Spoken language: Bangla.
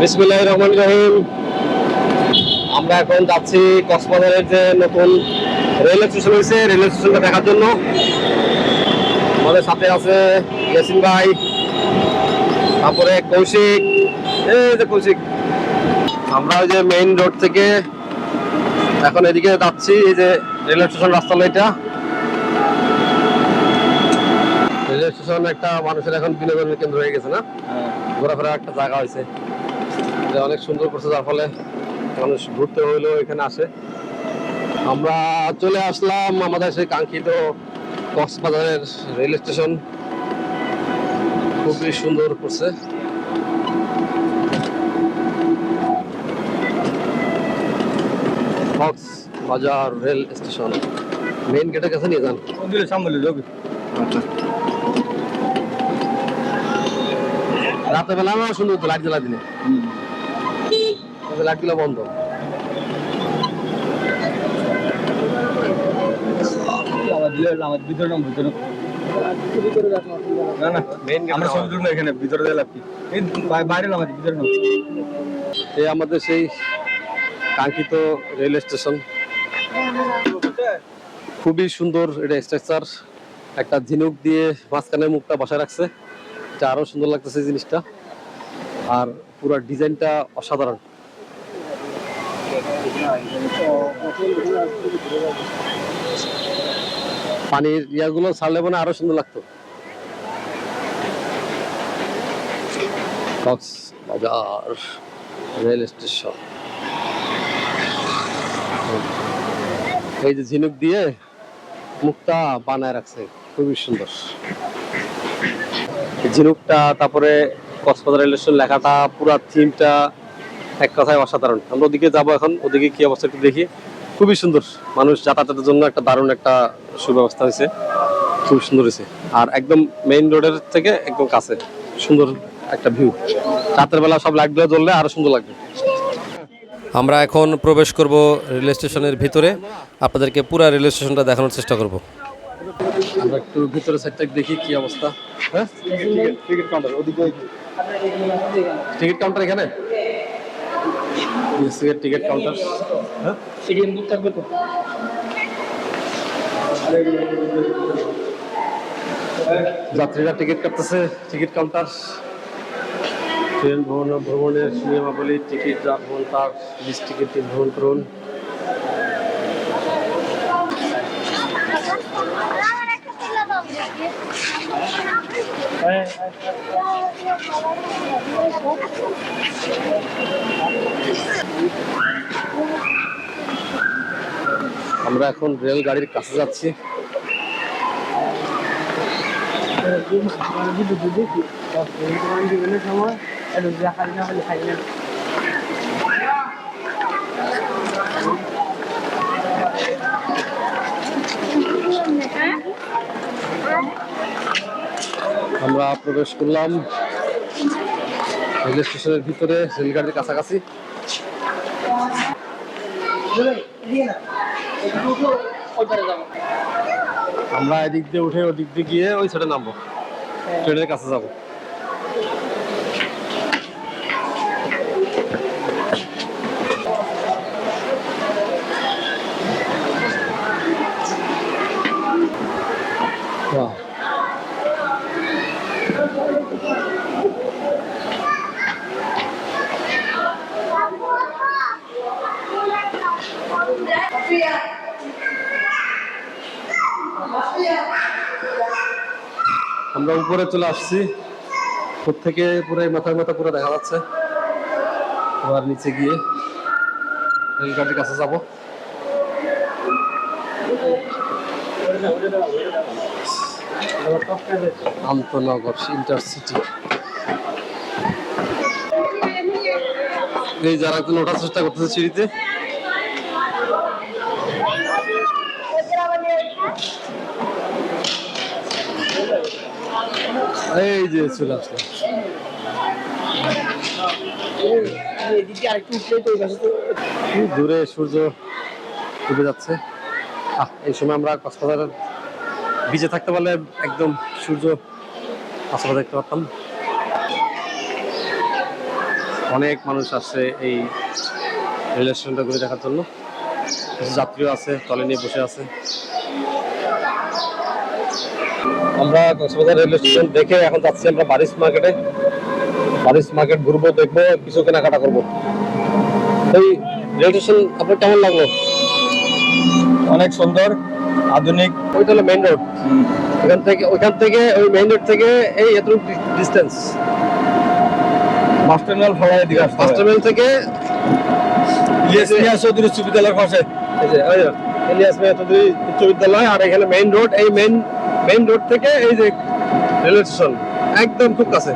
বিসমুল্লাহ রহমান রহিম। আমরা এখন যাচ্ছি কক্সবাজারের যে নতুন রেল স্টেশন হয়েছে রেল স্টেশনটা দেখার জন্য। আমাদের সাথে আছে ইয়াসিন ভাই তারপরে কৌশিক। এই যে কৌশিক আমরা ওই যে মেইন রোড থেকে এখন এদিকে যাচ্ছি এই যে রেল স্টেশন রাস্তা এটা। রেল স্টেশন একটা মানুষের এখন বিনোদনের কেন্দ্র হয়ে গেছে না? ঘোরাফেরার একটা জায়গা হয়েছে এটা অনেক সুন্দর করছে যার ফলে মানুষ ঘুরতে হইলেও এখানে আসে। আমরা চলে আসলাম আমাদের সেই কাঙ্ক্ষিত কক্সবাজারের রেল স্টেশন। খুবই সুন্দর করছে। Cox's Bazar rail station. মেইন গেটের কাছে নিয়ে যান। মন্দিরের রাতের বেলা আমার সুন্দর লাইট জ্বালা দিনে। লাইটগুলো বন্ধ। আমার দিলে আমার ভিতরে নাম ভিতরে না না আমরা সব এখানে ভিতরে দিয়ে লাভ কি? বাইরে নাম ভিতরে এই আমাদের সেই কাঙ্ক্ষিত রেল স্টেশন। খুবই সুন্দর এটা স্ট্রাকচার একটা ঝিনুক দিয়ে মাঝখানে মুখটা বসায় রাখছে। এটা আরও সুন্দর লাগতেছে জিনিসটা। আর পুরো ডিজাইনটা অসাধারণ। পানির ইয়াগুলো ছাড়লে মনে আরও সুন্দর লাগতো। Cox's Bazar rail station. এই যে ঝিনুক দিয়ে মুখটা বানায় রাখছে, খুবই সুন্দর। ঝিনুকটা, তারপরে কক্সবাজার রেল স্টেশন লেখাটা, পুরা থিমটা এক কথায় অসাধারণ। আমরা ওদিকে যাব এখন ওদিকে কি অবস্থা একটু দেখি। খুবই সুন্দর। মানুষ যাতায়াতের জন্য একটা দারুণ একটা সুব্যবস্থা হয়েছে। খুব সুন্দর হয়েছে। আর একদম মেইন রোডের থেকে একদম কাছে। সুন্দর একটা ভিউ রাতের বেলা সব লাইটগুলো জ্বললে আরও সুন্দর লাগবে। আমরা এখন প্রবেশ করব রেল স্টেশনের ভিতরে। আপনাদেরকে পুরো রেল স্টেশনটা দেখানোর চেষ্টা করব। আমরা একটু ভিতরে সাইডটা দেখি কি অবস্থা। হ্যাঁ? টিকিট কাউন্টার ওদিকে। টিকিট কাউন্টার এখানে? টিকিট কাউন্টার হ্যাঁ এটিএম বুক থাকবে তো? যাত্রীরা টিকিট কাটতেছে টিকিট কাউন্টার ট্রেন ভ্রমণ ভ্রমণের নিয়মাবলী টিকিট যা ভ্রমণ তার লিস্ট টিকিট ভ্রমণ করুন। আমরা এখন রেলগাড়ির কাছে যাচ্ছি। আমরা প্রবেশ করলাম। রেল স্টেশনের ভিতরে রেলগাড়ির কাছাকাছি। আমরা এদিক দিয়ে উঠে ওদিক দিয়ে গিয়ে ওই সাইডে নামবো। ট্রেনের কাছে যাব। বাহ। আমরা উপরে চলে আসছি। উপর থেকে পুরো মাথার মাথা পুরো দেখা যাচ্ছে। আবার নিচে গিয়ে রেলগাড়ির কাছে যাব। আন্তনগর ইন্টারসিটি। এই যারা একজন ওঠার চেষ্টা করতেছে সিঁড়িতে এই যে চলে দূরে সূর্য ডুবে যাচ্ছে। এই সময় আমরা কক্সবাজারের বিচে থাকতে পারলে একদম সূর্য আশপাশে দেখতে পারতাম। অনেক মানুষ আসছে এই রেল স্টেশনটা ঘুরে দেখার জন্য। কিছু যাত্রীও আছে টলে নিয়ে বসে আছে। আমরা কক্সবাজার রেল স্টেশন দেখে এখন যাচ্ছি আমরা বারিশ মার্কেটে বারিশ মার্কেট ঘুরবো দেখব কিছু কেনাকাটা করব। এই রেল স্টেশন আপনার কেমন লাগল? অনেক সুন্দর আধুনিক। ওইটা হলো মেইন রোড ওখান থেকে ওইখান থেকে ওই মেইন রোড থেকে এই এতটুকু ডিস্টেন্স বাস টার্মিনাল দিকে থেকে ইলিয়াস চৌধুরী উচ্চ বিদ্যালয়ের পাশে। এই যে ইলিয়াস মিয়া চৌধুরী উচ্চ বিদ্যালয় আর এখানে মেইন রোড এই মেইন মেইন রোড থেকে এই যে রেলওয়ে স্টেশন একদম খুব কাছে।